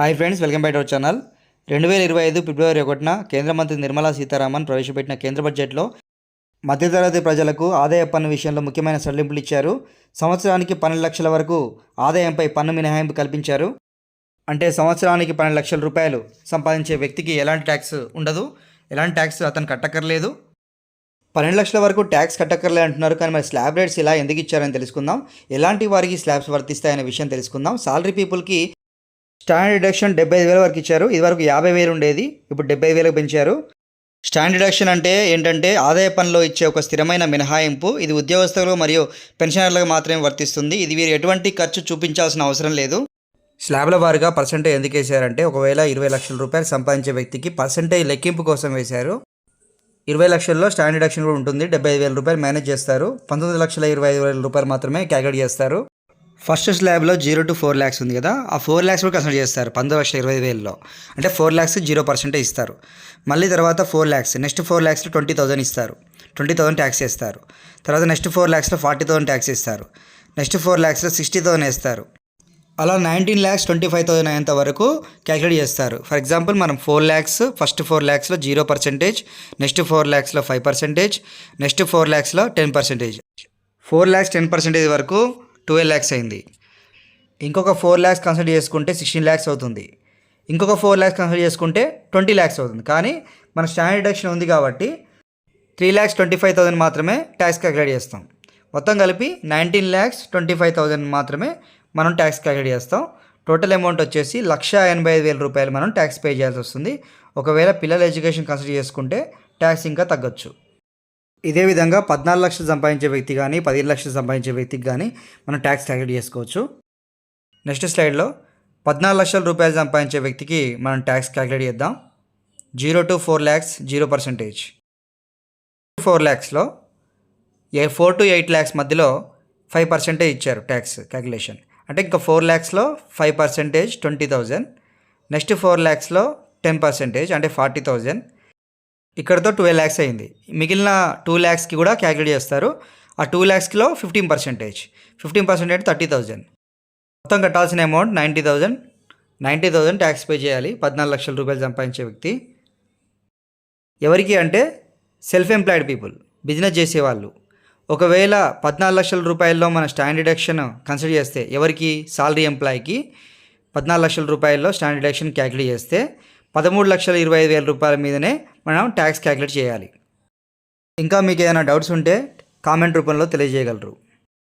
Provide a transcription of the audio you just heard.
Hi friends welcome back our channel. రెండు వేల ఇరవై ఐదు ఫిబ్రవరి ఒకటిన కేంద్ర మంత్రి నిర్మలా సీతారామన్ ప్రవేశపెట్టిన కేంద్ర బడ్జెట్లో మధ్యతరగతి ప్రజలకు ఆదాయ పన్ను విషయంలో ముఖ్యమైన సడలింపులు ఇచ్చారు. సంవత్సరానికి పన్నెండు లక్షల వరకు ఆదాయంపై పన్ను మినహాయింపు కల్పించారు. అంటే సంవత్సరానికి పన్నెండు లక్షల రూపాయలు సంపాదించే వ్యక్తికి ఎలాంటి ట్యాక్స్ ఉండదు. ఎలాంటి ట్యాక్స్ అతను కట్టక్కర్లేదు. పన్నెండు లక్షల వరకు ట్యాక్స్ కట్టక్కర్లే అంటున్నారు. కానీ మరి స్లాబ్ రేట్స్ ఇలా ఎందుకు ఇచ్చారని తెలుసుకుందాం. ఎలాంటి వారికి స్లాబ్స్ వర్తిస్తాయనే విషయం తెలుసుకుందాం. సాలరీ పీపుల్కి స్టాండ్ డిడక్షన్ డెబ్బై ఐదు వేల వరకు ఇచ్చారు. ఇది వరకు యాభై వేలు ఉండేది. ఇప్పుడు డెబ్బై ఐదు వేలకు పెంచారు. స్టాండ్ డిడక్షన్ అంటే ఏంటంటే ఆదాయ పన్నులో ఇచ్చే ఒక స్థిరమైన మినహాయింపు. ఇది ఉద్యోగస్తులు మరియు పెన్షనర్లకు మాత్రమే వర్తిస్తుంది. ఇది వీరు ఎటువంటి ఖర్చు చూపించాల్సిన అవసరం లేదు. స్లాబ్ల వారిగా పర్సంటేజ్ ఎందుకు వేశారంటే ఒకవేళ ఇరవై లక్షల రూపాయలు సంపాదించే వ్యక్తికి పర్సంటేజ్ లెక్కింపు కోసం వేశారు. ఇరవై లక్షల్లో స్టాండ్ డిడక్షన్ కూడా ఉంటుంది. డెబ్బై ఐదు వేల రూపాయలు మేనేజ్ చేస్తారు. పంతొమ్మిది లక్షల ఇరవై ఐదు వేల రూపాయలు మాత్రమే క్యాలిక్యులేట్ చేస్తారు. ఫస్ట్ స్లాబ్లో జీరో టు ఫోర్ ల్యాక్స్ ఉంది కదా ఆ ఫోర్ ల్యాక్స్ కూడా కన్సిడర్ చేస్తారు పంతొమ్మిది లక్షల ఇరవై వేలలో. అంటే ఫోర్ ల్యాక్స్ జీరో పర్సెంటే ఇస్తారు. మళ్ళీ తర్వాత ఫోర్ ల్యాక్స్ నెక్స్ట్ ఫోర్ ల్యాక్స్లో ట్వంటీ థౌసండ్ ఇస్తారు. ట్వంటీ థౌసండ్ ట్యాక్స్ వేస్తారు తర్వాత నెక్స్ట్ ఫోర్ ల్యాక్స్లో ఫార్టీ థౌసండ్ ట్యాక్స్ ఇస్తారు నెక్స్ట్ ఫోర్ ల్యాక్స్లో సిక్స్టీ థౌసండ్ వేస్తారు. అలా nineteen lakhs twenty five thousand అయ్యేంత వరకు క్యాలిక్యులేట్ చేస్తారు. ఫర్ ఎగ్జాంపుల్ మనం ఫోర్ ల్యాక్స్ ఫస్ట్ ఫోర్ ల్యాక్స్లో జీరో పర్సెంటేజ్ నెక్స్ట్ ఫోర్ ల్యాక్స్లో five percentage next four ల్యాక్స్లో ten percentage. Four lakhs ten percentage వరకు ట్వెల్వ్ ల్యాక్స్ అయింది. ఇంకొక ఫోర్ ల్యాక్స్ కన్సిడర్ చేసుకుంటే సిక్స్టీన్ ల్యాక్స్ అవుతుంది. ఇంకొక ఫోర్ ల్యాక్స్ కన్సిడర్ చేసుకుంటే ట్వంటీ ల్యాక్స్ అవుతుంది. కానీ మన స్టాండర్డ్ డిడక్షన్ ఉంది కాబట్టి three lakhs twenty five thousand మాత్రమే ట్యాక్స్ క్యాలిక్యులేట్ చేస్తాం. మొత్తం కలిపి nineteen lakhs twenty five thousand మాత్రమే మనం ట్యాక్స్ క్యాలిక్యులేట్ చేస్తాం. టోటల్ అమౌంట్ వచ్చేసి లక్ష ఎనభై ఐదు వేల రూపాయలు మనం ట్యాక్స్ పే చేయాల్సి వస్తుంది. ఒకవేళ పిల్లల ఎడ్యుకేషన్ కన్సిడర్ చేసుకుంటే ట్యాక్స్ ఇంకా తగ్గొచ్చు. ఇదే విధంగా పద్నాలుగు లక్షలు సంపాదించే వ్యక్తి కానీ పదిహేను లక్షలు సంపాదించే వ్యక్తికి కానీ మనం ట్యాక్స్ క్యాలిక్యులేట్ చేసుకోవచ్చు. నెక్స్ట్ స్లైడ్లో పద్నాలుగు లక్షల రూపాయలు సంపాదించే వ్యక్తికి మనం ట్యాక్స్ క్యాలిక్యులేట్ చేద్దాం. Zero to four lakhs zero percentage. Four ల్యాక్స్లో ఏ ఫోర్ టు ఎయిట్ ల్యాక్స్ మధ్యలో ఫైవ్ పర్సెంటేజ్ ఇచ్చారు ట్యాక్స్ క్యాలిక్యులేషన్. అంటే ఇంకా four ల్యాక్స్లో five percentage twenty thousand. Next four ల్యాక్స్లో ten percentage అంటే ఫార్టీ థౌజండ్. ఇక్కడతో ట్వెల్వ్ ల్యాక్స్ అయింది. మిగిలిన టూ ల్యాక్స్కి కూడా క్యాలిక్యులేట్ చేస్తారు. ఆ two ల్యాక్స్కిలో fifteen percentage. Fifteen percentage thirty thousand మొత్తం కట్టాల్సిన amount ninety thousand ninety thousand tax pay చేయాలి. పద్నాలుగు లక్షల రూపాయలు సంపాదించే వ్యక్తి. ఎవరికి అంటే సెల్ఫ్ ఎంప్లాయిడ్ పీపుల్ బిజినెస్ చేసేవాళ్ళు. ఒకవేళ పద్నాలుగు లక్షల రూపాయల్లో మన స్టాండ్ డిడక్షన్ కన్సిడర్ చేస్తే ఎవరికి? సాలరీ ఎంప్లాయీకి. పద్నాలుగు లక్షల రూపాయల్లో స్టాండ్ డిడక్షన్ క్యాలిక్యులేట్ చేస్తే పదమూడు లక్షల ఇరవై ఐదు వేల రూపాయల మీదనే మనం ట్యాక్స్ క్యాలిక్యులేట్ చేయాలి. ఇంకా మీకు ఏదైనా డౌట్స్ ఉంటే కామెంట్ రూపంలో తెలియజేయగలరు.